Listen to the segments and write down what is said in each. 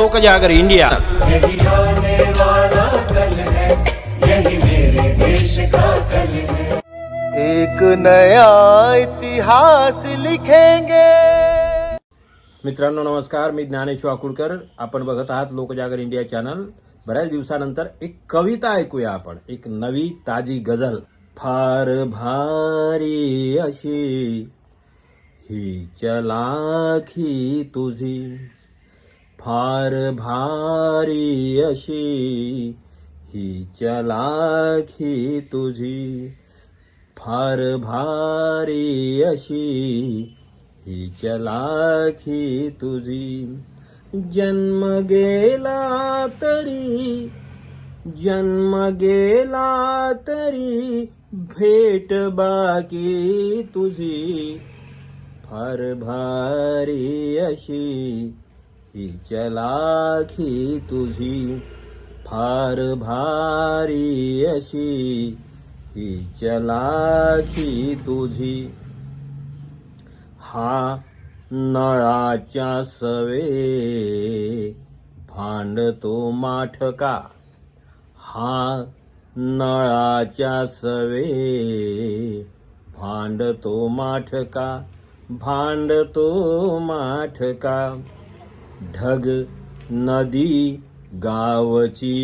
लोकजागर India. यही आने वाला कल है यही मेरे देश का कल है एक नया इतिहास लिखेंगे। मित्रांनो नमस्कार. मी ज्ञानेश वाकुडकर. आपण बघत आहात लोकजागर इंडिया चॅनल. बऱ्याच दिवसानंतर एक कविता ऐकूया आपण. एक नवी ताजी गझल. फार भारी अशी. ही चलाखी तुझी. फार भारी अशी ही चलाखी तुझी. फार भारी अशी ही चलाखी तुझी. जन्म गेला तरी जन्म गेला तरी भेट बाकी तुझी. फार भारी अशी हिच्या चलाखी तुझी फार भारी अशी. हिच्या चलाखी तुझी. हा नळाच्या सवे भांडतो माठका. हा नळाच्या सवे भांडतो माठका भांडतो माठका. ढग नदी गावची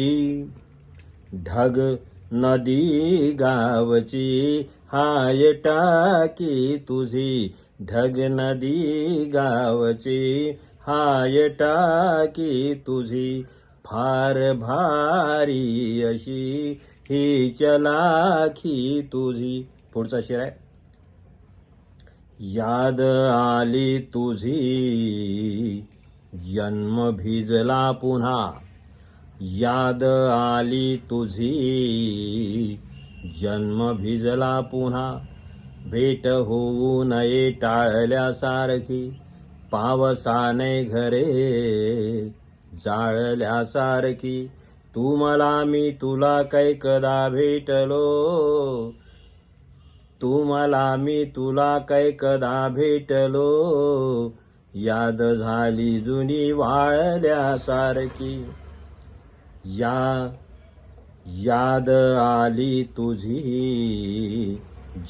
ढग नदी गावची हाय टाकी तुझी ढग नदी गावची हाय टाकी तुझी फार भारी अशी ही चलाखी तुझी. पुढचा शेर आहे. याद आली तुझी जन्म भिजला पुन्हा. याद आली तुझी. जन्म भिजला पुन्हा. भेट होऊ नये टाळल्यासारखी. पावसाने घरे जाळल्यासारखी. तू मला मी तुला कैकदा भेटलो. तू मला मी तुला कैकदा भेटलो. याद झाली जुनी वाळल्यासारखी या याद आली तुझी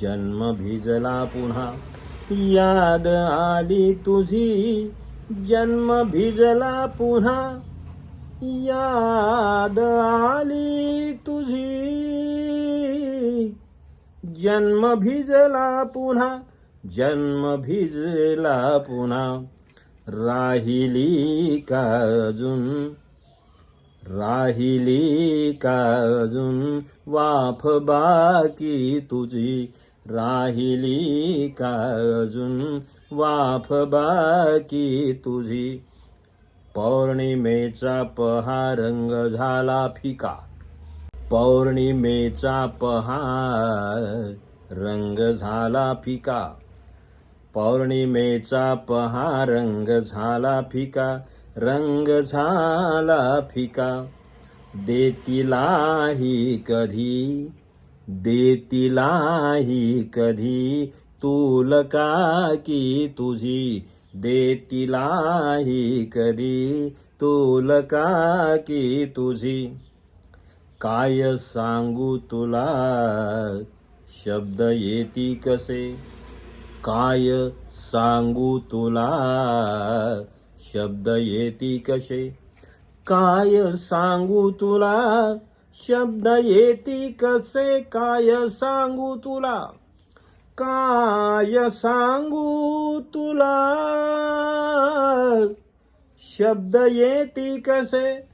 जन्म भिजला पुन्हा. याद आली तुझी जन्म भिजला पुन्हा. याद आली तुझी जन्म भिजला पुन्हा. जन्म भिजला पुन्हा. राहिली का अजून? राहिली का अजून? वाफ बाकी तुझी. राहिली का अजून? वाफ बाकी तुझी. पौर्णिमेचा पहारंग झाला फिका. पौर्णिमेचा पहार रंग झाला फिका. पौर्णिमेचा पहा रंग झाला फिका रंग झाला फिका. देतीलाही कधी देतीलाही कधी तुलका की तुझी देतीलाही कधी तुलका की तुझी. काय सांगू तुला शब्द येती कसे? काय सांगू तुला? शब्द येती कसे? काय सांगू तुला? शब्द येती कसे? काय सांगू तुला? काय सांगू तुला? शब्द येती कसे?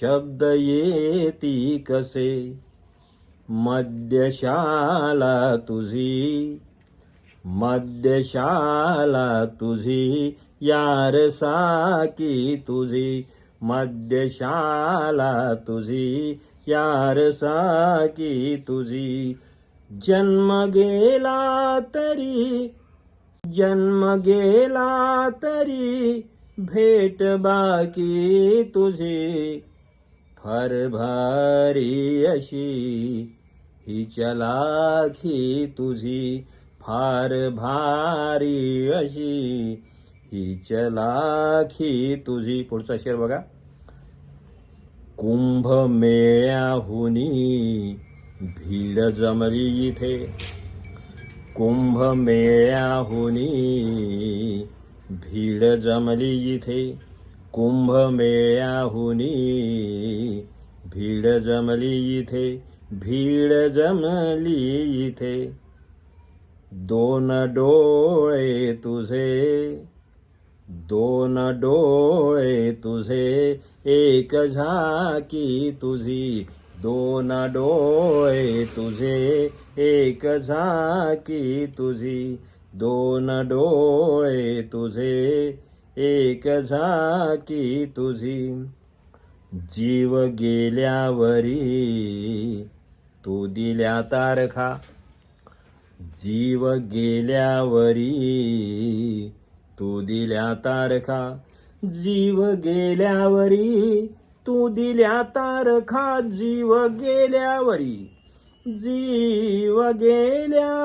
शब्द येती कसे? मद्यशाला तुझी मद्यशाला तुझी यार साकी तुझी. मद्यशाला तुझी यार साकी तुझी. जन्म गेला तरी जन्म गेला तरी भेट बाकी तुझी. फार भारी अशी ही चलाखी तुझी. फार भारी अशी. ही चलाखी तुझी. पुढचा शेर बघा. कुंभमेळ्याहुनी भीड जमली इथे. कुंभमेळ्याहुनी भीड जमली इथे. कुंभमेळ्याहुनी भीड जमली इथे. भीड जमली इथे. दोन डोळे तुझे दोन डोळे तुझे एक झाकी तुझी दोन डोळे तुझे एक झाकी तुझी दोन डोळे तुझे एक झाकी तुझी. जीव गेल्यावरी तू दिल्या तारखा जीव गेल्यावरी तू दिल्या तारखा. जीव गेल्यावरी तू दिल्या तारखा. जीव गेल्यावरी जीव गेल्यावरी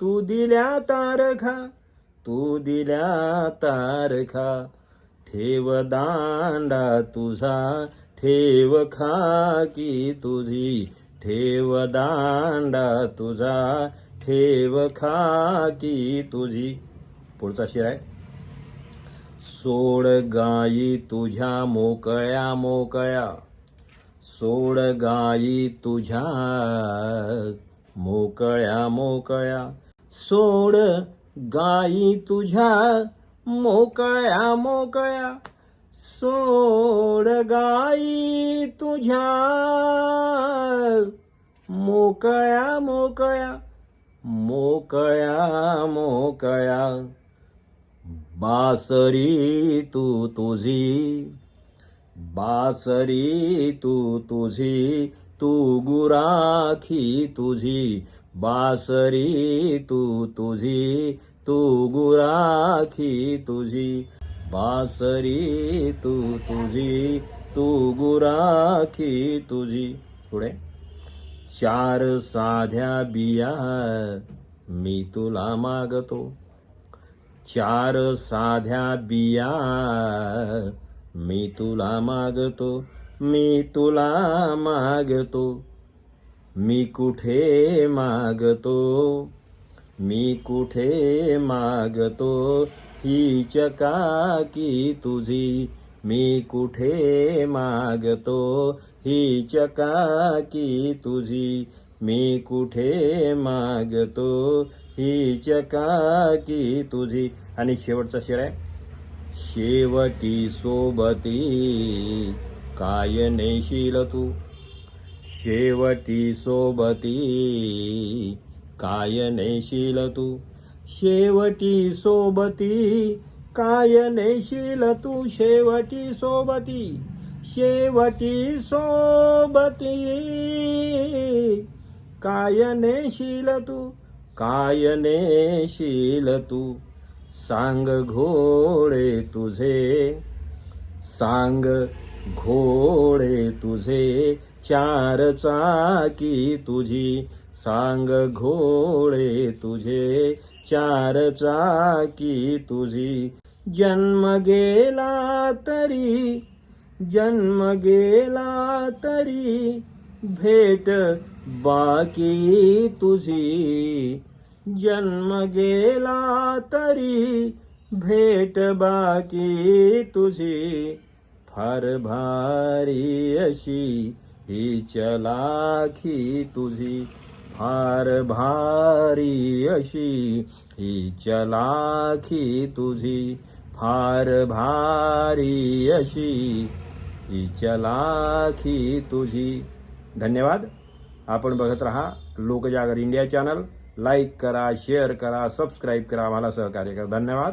तू दिल्या तारखा तू दिल्या तारखा. ठेव दांडा तुझा ठेव खाकी तुझी. ठेव दांडा तुझा ठेव खाकी तुझी. पुढचा शिर आहे. सोड गायी तुझ्या मोकळ्या मोकळ्या. सोड गायी तुझ्या मोकळ्या मोकळ्या. सोड गायी तुझ्या मोकळ्या मोकळ्या. सोड गायी तुझ्या मोकळ्या मोकळ्या मोकळ्या मोकळ्या बासरी तू तुझी, बासरी तू तुझी, तू गुराखी तुझी, बासरी तू तुझी, तू गुराखी तुझी। बासरी तू तुझी तू गुराखी तुझी. पुढे. चार साध्या बिया मी तुला मागतो. चार साध्या बिया मी तुला मागतो मी तुला मागतो. मी कुठे मागतो? मी कुठे मागतो? ही काकी तुझी. मी कुठे मागतो? ही काकी तुझी. मी कुठे मागतो? ही काकी तुझी. आणि शेवटचा शेर आहे. शेवटी सोबती काय नेशील तू? शेवटी सोबती काय नेशील तू? शेवटी सोबती. काय नेशील तू शेवटी सोबती. शेवटी सोबती. काय नेशील तू. काय नेशील तू. सांग घोडे तुझे. सांग घोडे तुझे. चार चाकी तुझी. सांग घोडे तुझे. चार चाकी तुझी. जन्म गेला तरी जन्म गेला तरी भेट बाकी तुझी. जन्म गेला तरी भेट बाकी तुझी. फार भारी अशी ही चलाखी तुझी. फार भारी अशी ही चलाखी तुझी. फार भारी अशी ही चलाखी तुझी. धन्यवाद. आपण बघत राहा लोकजागर इंडिया चॅनल. लाईक करा शेअर करा सबस्क्राईब करा आम्हाला सहकार्य करा. धन्यवाद.